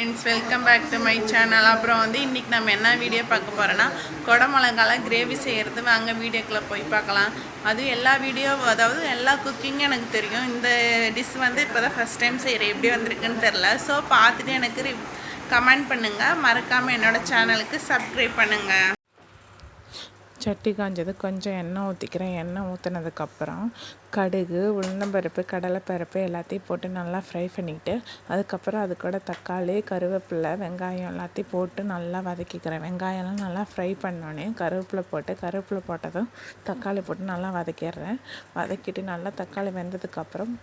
Friends welcome back to my channel அப்புறம் வந்து இன்றைக்கி நம்ம என்ன வீடியோ பார்க்க போகிறோன்னா குடமிளகால கிரேவி செய்கிறது வாங்க வீடியோக்குள்ளே போய் பார்க்கலாம். அதுவும் எல்லா வீடியோ அதாவது எல்லா குக்கிங்கும் எனக்கு தெரியும். இந்த டிஷ் வந்து இப்போ தான் ஃபஸ்ட் டைம் செய்கிறேன் எப்படி வந்திருக்குன்னு தெரில ஸோ பார்த்துட்டு எனக்கு கமெண்ட் பண்ணுங்கள் மறக்காமல் என்னோட சேனலுக்கு சப்ஸ்கிரைப் பண்ணுங்கள் சட்டி காஞ்சது கொஞ்சம் எண்ணெய் ஊற்றிக்கிறேன் எண்ணெய் ஊற்றினதுக்கப்புறம் கடுகு உளுந்தம்பருப்பு கடலைப்பருப்பு எல்லாத்தையும் போட்டு நல்லா ஃப்ரை பண்ணிக்கிட்டு அதுக்கப்புறம் அது கூட தக்காளி கருவேப்பிலை வெங்காயம் எல்லாத்தையும் போட்டு நல்லா வதக்கிக்கிறேன். வெங்காயம்லாம் நல்லா ஃப்ரை பண்ணோன்னே கருவேப்பிலை போட்டு கருவேப்பிலை போட்டதும் தக்காளி போட்டு நல்லா வதக்கிடுறேன். வதக்கிட்டு நல்லா தக்காளி வெந்ததுக்கப்புறம்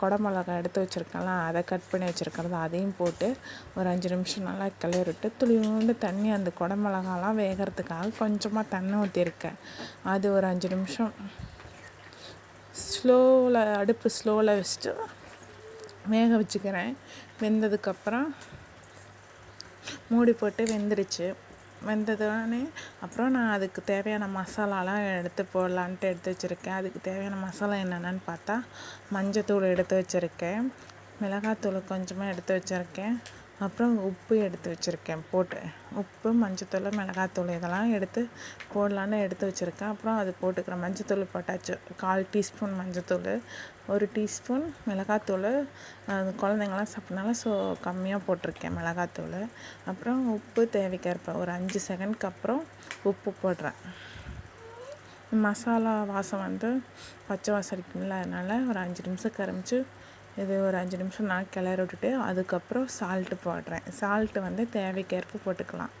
குடமிளகா எடுத்து வச்சுருக்கலாம் அதை கட் பண்ணி வச்சுருக்கிறது அதையும் போட்டு ஒரு அஞ்சு நிமிஷம் நல்லா கிளறிட்டு துளியோண்டு தண்ணி அந்த குடமிளகாலாம் வேகிறதுக்காக கொஞ்சமாக தண்ணி ஊற்றிருக்கேன் அது ஒரு அஞ்சு நிமிஷம். ஸ்லோவில் அடுப்பு ஸ்லோவில் வச்சுட்டு வேக வச்சுக்கிறேன். வெந்ததுக்கப்புறம் மூடி போட்டு வெந்துருச்சு. வெந்ததுனே அப்புறம் நான் அதுக்கு தேவையான மசாலாலாம் எடுத்து போடலான்ட்டு எடுத்து வச்சுருக்கேன். அதுக்கு தேவையான மசாலா என்னென்னு பார்த்தா மஞ்சத்தூள் எடுத்து வச்சுருக்கேன். மிளகாத்தூள் கொஞ்சமாக எடுத்து வச்சுருக்கேன். அப்புறம் உப்பு எடுத்து வச்சுருக்கேன். போட்டு உப்பு மஞ்சத்தூள் மிளகாத்தூள் இதெல்லாம் எடுத்து போடலான்னு எடுத்து வச்சுருக்கேன். அப்புறம் அது போட்டுக்கிறேன். மஞ்சத்தூள் போட்டாச்சு. கால் டீஸ்பூன் மஞ்சத்தூள் ஒரு டீஸ்பூன் மிளகாத்தூள். குழந்தைங்களாம் சாப்பிட்னால ஸோ கம்மியாக போட்டிருக்கேன் மிளகாத்தூள். அப்புறம் உப்பு தேவைக்கேற்ப ஒரு அஞ்சு செகண்ட்க்கு அப்புறம் உப்பு போடுறேன். மசாலா வாசம் வந்து பச்சை வாசம் இருக்குங்களா அதனால் ஒரு அஞ்சு நிமிஷம் கரமிச்சு இது ஒரு அஞ்சு நிமிஷம் நான் கிளறி விட்டுட்டு அதுக்கப்புறம் சால்ட்டு போடுறேன். சால்ட்டு வந்து தேவைக்கேற்ப போட்டுக்கலாம்.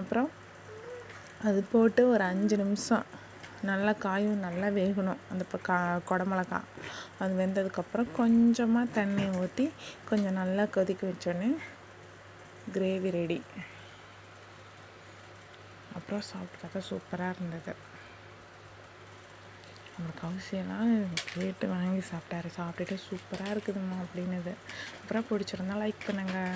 அப்புறம் அது போட்டு ஒரு அஞ்சு நிமிஷம் நல்லா காயும் நல்லா வேகணும். அந்த இப்போ கா குடமிளகா. அது வெந்ததுக்கப்புறம் கொஞ்சமாக தண்ணி ஊற்றி கொஞ்சம் நல்லா கொதிக்க வச்சோன்னே கிரேவி ரெடி அப்புறம் சாப்பிட்டு பார்த்தா சூப்பராக இருந்தது. அந்த கவுசியெல்லாம் கேட்டு வாங்கி சாப்பிட்டாரு. சாப்பிட்டுட்டு சூப்பராக இருக்குதும்மா அப்படின்னுது. அப்புறம் பிடிச்சிருந்தா லைக் பண்ணுங்கள்